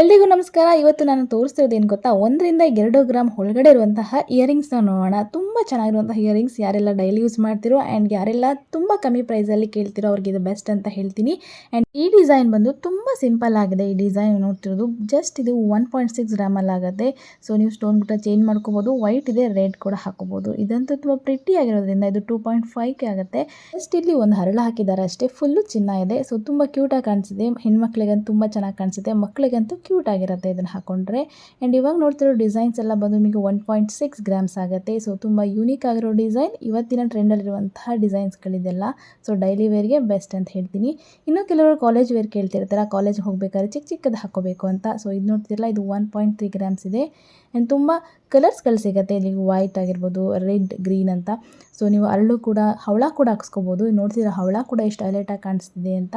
ಎಲ್ರಿಗೂ ನಮಸ್ಕಾರ. ಇವತ್ತು ನಾನು ತೋರಿಸ್ತಿರೋದು ಏನು ಗೊತ್ತಾ? ಒಂದರಿಂದ ಎರಡು ಗ್ರಾಮ್ ಒಳಗಡೆ ಇರುವಂತಹ ಇಯರಿಂಗ್ಸ್ನ ನೋಡೋಣ. ತುಂಬ ಚೆನ್ನಾಗಿರುವಂತಹ ಇಯರಿಂಗ್ಸ್ ಯಾರೆಲ್ಲ ಡೈಲಿ ಯೂಸ್ ಮಾಡ್ತಿರೋ ಆ್ಯಂಡ್ ಯಾರೆಲ್ಲ ತುಂಬ ಕಮ್ಮಿ ಪ್ರೈಸಲ್ಲಿ ಕೇಳ್ತಿರೋ ಅವ್ರಿಗೆ ಇದು ಬೆಸ್ಟ್ ಅಂತ ಹೇಳ್ತೀನಿ. ಆ್ಯಂಡ್ ಈ ಡಿಸೈನ್ ಬಂದು ತುಂಬ ಸಿಂಪಲ್ ಆಗಿದೆ. ಈ ಡಿಸೈನ್ ನೋಡ್ತಿರೋದು ಜಸ್ಟ್ ಇದು ಒನ್ ಪಾಯಿಂಟ್ ಸಿಕ್ಸ್ ಗ್ರಾಮಲ್ಲಿ ಆಗುತ್ತೆ. ಸೊ ನೀವು ಸ್ಟೋನ್ ಬಿಟ್ಟ ಚೇಂಜ್ ಮಾಡ್ಕೋಬೋದು. ವೈಟ್ ಇದೆ ರೆಡ್ ಕೂಡ ಹಾಕೋಬೋದು. ಇದಂತೂ ತುಂಬ ಪ್ರಿಟಿ ಆಗಿರೋದ್ರಿಂದ ಇದು ಟೂ ಪಾಯಿಂಟ್ ಫೈವ್ಗೆ ಆಗುತ್ತೆ. ಜಸ್ಟ್ ಇಲ್ಲಿ ಒಂದು ಹರಳು ಹಾಕಿದ್ದಾರೆ ಅಷ್ಟೇ. ಫುಲ್ಲು ಚಿನ್ನ ಇದೆ. ಸೊ ತುಂಬ ಕ್ಯೂಟಾಗಿ ಕಾಣಿಸಿದೆ. ಹೆಣ್ಮಕ್ಳಿಗಂತೂ ತುಂಬ ಚೆನ್ನಾಗಿ ಕಾಣಿಸುತ್ತೆ ಮಕ್ಕಳಿಗಂತೂ ಕ್ಯೂಟ್ ಆಗಿರುತ್ತೆ ಇದನ್ನು ಹಾಕೊಂಡ್ರೆ. ಆ್ಯಂಡ್ ಇವಾಗ ನೋಡ್ತಿರೋ ಡಿಸೈನ್ಸ್ ಎಲ್ಲ ಬಂದು ನಿಮಗೆ ಒನ್ ಪಾಯಿಂಟ್ ಸಿಕ್ಸ್ ಗ್ರಾಮ್ಸ್ ಆಗುತ್ತೆ. ಸೊ ತುಂಬ ಯೂನಿಕ್ ಆಗಿರೋ ಡಿಸೈನ್ ಇವತ್ತಿನ ಟ್ರೆಂಡಲ್ಲಿರುವಂತಹ ಡಿಸೈನ್ಸ್ಗಳಿದೆಲ್ಲ ಸೊ ಡೈಲಿ ವೇರ್ಗೆ ಬೆಸ್ಟ್ ಅಂತ ಹೇಳ್ತೀನಿ. ಇನ್ನು ಕೆಲವರು ಕಾಲೇಜ್ ವೇರ್ ಕೇಳ್ತಿರ್ತಾರೆ. ಕಾಲೇಜ್ ಹೋಗ್ಬೇಕಾದ್ರೆ ಚಿಕ್ಕ ಚಿಕ್ಕದು ಹಾಕೋಬೇಕು ಅಂತ. ಸೊ ಇದು ನೋಡ್ತಿರಲ್ಲ, ಇದು ಒನ್ ಪಾಯಿಂಟ್ ತ್ರೀ ಗ್ರಾಮ್ಸ್ ಇದೆ. ಆ್ಯಂಡ್ ತುಂಬ ಕಲರ್ಸ್ಗಳು ಸಿಗುತ್ತೆ. ಇಲ್ಲಿ ವೈಟ್ ಆಗಿರ್ಬೋದು ರೆಡ್ ಗ್ರೀನ್ ಅಂತ. ಸೊ ನೀವು ಅರಳು ಕೂಡ, ಹವಳ ಕೂಡ ಹಾಕ್ಸ್ಕೊಬೋದು. ನೋಡ್ತಿದ್ರೆ ಹವಳ ಕೂಡ ಎಷ್ಟು ಹೈಲೈಟಾಗಿ ಕಾಣಿಸ್ತಿದೆ ಅಂತ.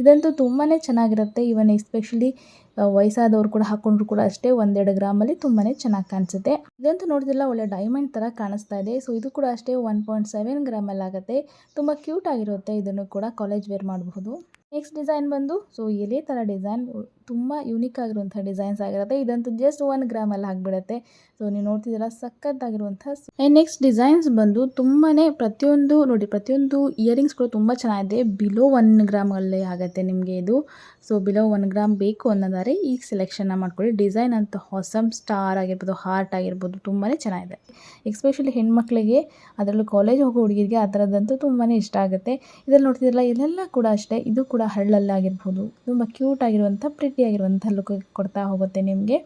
ಇದಂತೂ ತುಂಬಾ ಚೆನ್ನಾಗಿರುತ್ತೆ. ಇವನ್ ಎಸ್ಪೆಷಲಿ ವಯಸ್ಸಾದವ್ರು ಕೂಡ ಹಾಕೊಂಡ್ರು ಕೂಡ ಅಷ್ಟೇ ಒಂದೆರಡು ಗ್ರಾಮಲ್ಲಿ ತುಂಬಾ ಚೆನ್ನಾಗಿ ಕಾಣಿಸುತ್ತೆ. ಇದಂತೂ ನೋಡಿದಿಲ್ಲ ಒಳ್ಳೆ ಡೈಮಂಡ್ ತರ ಕಾಣಿಸ್ತಾ ಇದೆ. ಸೊ ಇದು ಕೂಡ ಅಷ್ಟೇ ಒನ್ ಪಾಯಿಂಟ್ ಸೆವೆನ್ ಗ್ರಾಮಲ್ಲಿ ಆಗುತ್ತೆ. ತುಂಬ ಕ್ಯೂಟ್ ಆಗಿರುತ್ತೆ. ಇದನ್ನು ಕೂಡ ಕಾಲೇಜ್ ವೇರ್ ಮಾಡಬಹುದು. ನೆಕ್ಸ್ಟ್ ಡಿಸೈನ್ ಬಂದು ಸೊ ಎಲೆ ಥರ ಡಿಸೈನ್ ತುಂಬ ಯೂನಿಕ್ ಆಗಿರುವಂಥ ಡಿಸೈನ್ಸ್ ಆಗಿರುತ್ತೆ. ಇದಂತೂ ಜಸ್ಟ್ ಒನ್ ಗ್ರಾಮಲ್ಲಿ ಆಗಿಬಿಡುತ್ತೆ. ಸೊ ನೀವು ನೋಡ್ತಿದ್ದೀರ ಸಖತ್ತಾಗಿರುವಂಥ ನೆಕ್ಸ್ಟ್ ಡಿಸೈನ್ಸ್ ಬಂದು ತುಂಬಾ ಪ್ರತಿಯೊಂದು, ನೋಡಿ, ಪ್ರತಿಯೊಂದು ಇಯರಿಂಗ್ಸ್ ಕೂಡ ತುಂಬ ಚೆನ್ನಾಗಿದೆ. ಬಿಲೋ ಒನ್ ಗ್ರಾಮಲ್ಲೇ ಆಗುತ್ತೆ ನಿಮಗೆ ಇದು. ಸೊ ಬಿಲೋ ಒನ್ ಗ್ರಾಮ್ ಬೇಕು ಅನ್ನೋದಾದ್ರೆ ಈಗ ಸೆಲೆಕ್ಷನ್ನ ಮಾಡ್ಕೊಳ್ಳಿ. ಡಿಸೈನ್ ಅಂತ ಹೊಸಮ್ ಸ್ಟಾರ್ ಆಗಿರ್ಬೋದು ಹಾರ್ಟ್ ಆಗಿರ್ಬೋದು ತುಂಬಾ ಚೆನ್ನಾಗಿದೆ. ಎಕ್ಸ್ಪೆಷಲಿ ಹೆಣ್ಮಕ್ಳಿಗೆ, ಅದರಲ್ಲೂ ಕಾಲೇಜ್ ಹೋಗೋ ಹುಡುಗಿರಿಗೆ ಆ ಥರದ್ದಂತೂ ತುಂಬಾ ಇಷ್ಟ ಆಗುತ್ತೆ. ಇದರಲ್ಲಿ ನೋಡ್ತಿದ್ರಲ್ಲ ಇಲ್ಲೆಲ್ಲ ಕೂಡ ಅಷ್ಟೇ. ಇದು ಕೂಡ ಹಳ್ಳಲ್ಲಾಗಿರ್ಬೋದು. ತುಂಬ ಕ್ಯೂಟ್ ಆಗಿರುವಂಥ ಪ್ರಿಟಿ ಆಗಿರುವಂಥ ಲುಕ್ ಕೊಡ್ತಾ ಹೋಗುತ್ತೆ ನಿಮಗೆ.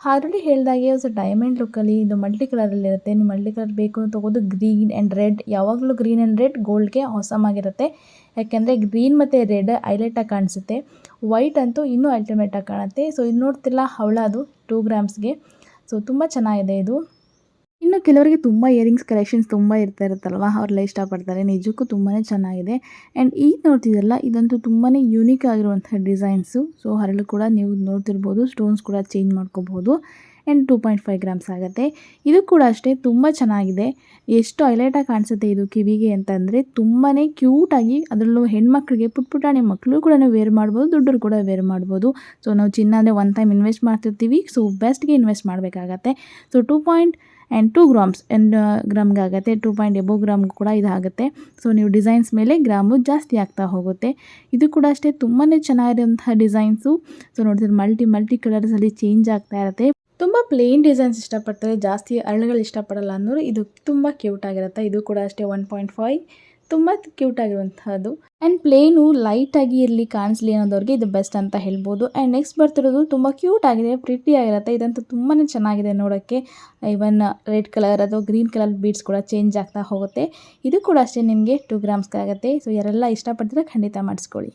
ಆಲ್ರೆಡಿ ಹೇಳಿದಾಗೆ ಸೊ ಡೈಮಂಡ್ ಲುಕ್ಕಲ್ಲಿ ಇದು ಮಲ್ಟಿ ಕಲರಲ್ಲಿರುತ್ತೆ ನೀವು ಮಲ್ಟಿ ಕಲರ್ ಬೇಕು ತೊಗೋದು ಗ್ರೀನ್ ಆ್ಯಂಡ್ ರೆಡ್ ಯಾವಾಗಲೂ ಗ್ರೀನ್ ಆ್ಯಂಡ್ ರೆಡ್ ಗೋಲ್ಡ್ಗೆ ಆಗಿರುತ್ತೆ. ಯಾಕೆಂದರೆ ಗ್ರೀನ್ ಮತ್ತು ರೆಡ್ ಹೈಲೈಟಾಗಿ ಕಾಣಿಸುತ್ತೆ. ವೈಟ್ ಅಂತೂ ಇನ್ನೂ ಅಲ್ಟಿಮೇಟಾಗಿ ಕಾಣುತ್ತೆ. ಸೊ ಇದು ನೋಡ್ತಿಲ್ಲ ಹವಳ ಅದು ಟೂ ಗ್ರಾಮ್ಸ್ಗೆ ಸೊ ತುಂಬ ಚೆನ್ನಾಗಿದೆ ಇದು. ಇನ್ನು ಕೆಲವರಿಗೆ ತುಂಬ ಇಯರಿಂಗ್ಸ್ ಕಲೆಕ್ಷನ್ಸ್ ತುಂಬ ಇರ್ತಾ ಇರುತ್ತಲ್ವ? ಅವರೆಲ್ಲ ಇಷ್ಟಪಡ್ತಾರೆ. ನಿಜಕ್ಕೂ ತುಂಬಾ ಚೆನ್ನಾಗಿದೆ. ಆ್ಯಂಡ್ ಈಗ ನೋಡ್ತಿದ್ದಲ್ಲ ಇದಂತೂ ತುಂಬಾ ಯೂನಿಕ್ ಆಗಿರುವಂಥ ಡಿಸೈನ್ಸು ಸೊ ಹರಳು ಕೂಡ ನೀವು ನೋಡ್ತಿರ್ಬೋದು ಸ್ಟೋನ್ಸ್ ಕೂಡ ಚೇಂಜ್ ಮಾಡ್ಕೋಬೋದು and two point five grams ಆಗುತ್ತೆ. ಇದು ಕೂಡ ಅಷ್ಟೇ, ತುಂಬ ಚೆನ್ನಾಗಿದೆ. ಎಷ್ಟು ಹೈಲೈಟಾಗಿ ಕಾಣಿಸುತ್ತೆ ಇದು ಕಿವಿಗೆ ಅಂತಂದರೆ ತುಂಬಾ ಕ್ಯೂಟಾಗಿ ಅದರಲ್ಲೂ ಹೆಣ್ಮಕ್ಳಿಗೆ, ಪುಟ್ ಪುಟಾಣಿ ಮಕ್ಕಳು ಕೂಡ ವೇರ್ ಮಾಡ್ಬೋದು, ದುಡ್ಡರು ಕೂಡ ವೇರ್ ಮಾಡ್ಬೋದು. ಸೊ ನಾವು ಚಿನ್ನ ಅಂದರೆ ಒನ್ ಟೈಮ್ ಇನ್ವೆಸ್ಟ್ ಮಾಡ್ತಿರ್ತೀವಿ. ಸೊ ಬೆಸ್ಟ್ಗೆ ಇನ್ವೆಸ್ಟ್ ಮಾಡಬೇಕಾಗತ್ತೆ. So two point and two grams and ಗ್ರಾಮ್ಗೆ ಆಗುತ್ತೆ ಟೂ ಪಾಯಿಂಟ್ ಎಬೋ ಗ್ರಾಮ್ ಕೂಡ ಇದಾಗುತ್ತೆ. ಸೊ ನೀವು ಡಿಸೈನ್ಸ್ ಮೇಲೆ ಗ್ರಾಮು ಜಾಸ್ತಿ ಆಗ್ತಾ ಹೋಗುತ್ತೆ. ಇದು ಕೂಡ ಅಷ್ಟೇ ತುಂಬಾ ಚೆನ್ನಾಗಿರುವಂತಹ ಡಿಸೈನ್ಸು ಸೊ ನೋಡಿದ್ರೆ ಮಲ್ಟಿ ಮಲ್ಟಿ ಕಲರ್ಸಲ್ಲಿ ಚೇಂಜ್ ಆಗ್ತಾ ಇರುತ್ತೆ. ತುಂಬ ಪ್ಲೇನ್ ಡಿಸೈನ್ಸ್ ಇಷ್ಟಪಡ್ತಾರೆ. ಜಾಸ್ತಿ ಅರಳುಗಳು ಇಷ್ಟಪಡಲ್ಲ ಅನ್ನೋರು. ಇದು ತುಂಬ ಕ್ಯೂಟ್ ಆಗಿರುತ್ತೆ. ಇದು ಕೂಡ ಅಷ್ಟೇ ಒನ್ ಪಾಯಿಂಟ್ ಫೈವ್ ತುಂಬ ಕ್ಯೂಟ್ ಆಗಿರುವಂತಹದ್ದು. ಆ್ಯಂಡ್ ಪ್ಲೇನು ಲೈಟಾಗಿ ಇರಲಿ, ಕಾಣಿಸ್ಲಿ ಅನ್ನೋದವ್ರಿಗೆ ಇದು ಬೆಸ್ಟ್ ಅಂತ ಹೇಳ್ಬೋದು. ಆ್ಯಂಡ್ ನೆಕ್ಸ್ಟ್ ಬರ್ತಿರೋದು ತುಂಬ ಕ್ಯೂಟ್ ಆಗಿದೆ ಪ್ರಿಟಿ ಆಗಿರುತ್ತೆ. ಇದಂತೂ ತುಂಬಾ ಚೆನ್ನಾಗಿದೆ ನೋಡೋಕ್ಕೆ. ಇವನ್ ರೆಡ್ ಕಲರ್ ಅಥವಾ ಗ್ರೀನ್ ಕಲರ್ ಬೀಡ್ಸ್ ಕೂಡ ಚೇಂಜ್ ಆಗ್ತಾ ಹೋಗುತ್ತೆ. ಇದು ಕೂಡ ಅಷ್ಟೇ ನಿಮಗೆ ಟೂ ಗ್ರಾಮ್ಸ್ಗಾಗುತ್ತೆ ಸೊ ಯಾರೆಲ್ಲ ಇಷ್ಟಪಡ್ತೀರಾ ಖಂಡಿತ ಮಾಡಿಸ್ಕೊಳ್ಳಿ.